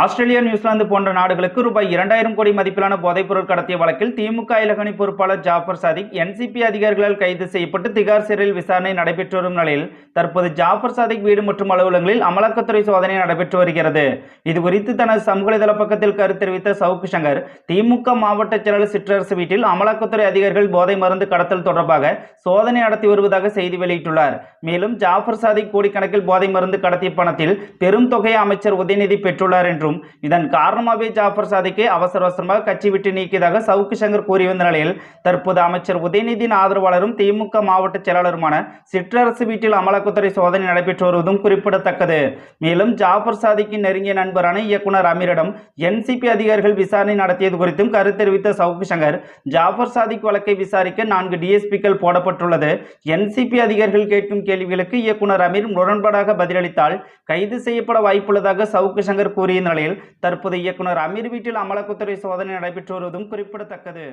Australia New Zealand போன்ற நாடுகளுக்கு ரூபாய் இரண்டாயிரம் கோடி மதிப்பிலான போதைப்பொருள் கடத்திய வழக்கில் திமுக இலகணி பொறுப்பாளர் ஜாஃபர் சாதிக் என்சிபி அதிகாரிகளால் கைது செய்யப்பட்டு திகார் சிறையில் விசாரணை நடைபெற்று வரும் நிலையில் தற்போது ஜாஃபர் சாதிக் வீடு மற்றும் அலுவலகங்களில் அமலாக்கத்துறை சோதனை நடைபெற்று வருகிறது. இது குறித்து தனது சமூக வலைதள பக்கத்தில் கருத்து தெரிவித்த சவுக்கு சங்கர் திமுக மாவட்ட செயலாளர் சிற்றரசு வீட்டில் அமலாக்கத்துறை அதிகாரிகள் போதை மருந்து கடத்தல் தொடர்பாக சோதனை நடத்தி வருவதாக செய்தி வெளியிட்டுள்ளார். மேலும் ஜாஃபர் சாதிக் கோடிக்கணக்கில் போதை மருந்து கடத்திய பணத்தில் பெரும் தொகையை அமைச்சர் உதயநிதி பெற்றுள்ளார் என்று என்றும் இதன் காரணமாகவே ஜாஃபர் சாதிக்கை அவசர அவசரமாக கட்சி விட்டு நீக்கியதாக சவுக்கு சங்கர் கூறி வந்த நிலையில் தற்போது அமைச்சர் உதயநிதியின் ஆதரவாளரும் திமுக மாவட்ட செயலாளருமான சிற்றரசு வீட்டில் அமலாக்கத்துறை சோதனை நடைபெற்று வருவதும் குறிப்பிடத்தக்கது. மேலும் ஜாஃபர் சாதிக்கின் நெருங்கிய நண்பரான இயக்குனர் அமீரிடம் என்சிபி அதிகாரிகள் விசாரணை நடத்தியது குறித்தும் கருத்து தெரிவித்த சவுக்கு சங்கர் ஜாஃபர் சாதிக் வழக்கை விசாரிக்க நான்கு டிஎஸ்பிக்கள் போடப்பட்டுள்ளது. என்சிபி அதிகாரிகள் கேட்கும் கேள்விகளுக்கு இயக்குனர் அமீர் முரண்பாடாக பதிலளித்தால் கைது செய்யப்பட வாய்ப்புள்ளதாக சவுக்கு சங்கர் கூறிய நிலையில் தற்போது இயக்குனர் அமீர் வீட்டில் அமலாக்கத்துறை சோதனை நடைபெற்று வருவதும் குறிப்பிடத்தக்கது.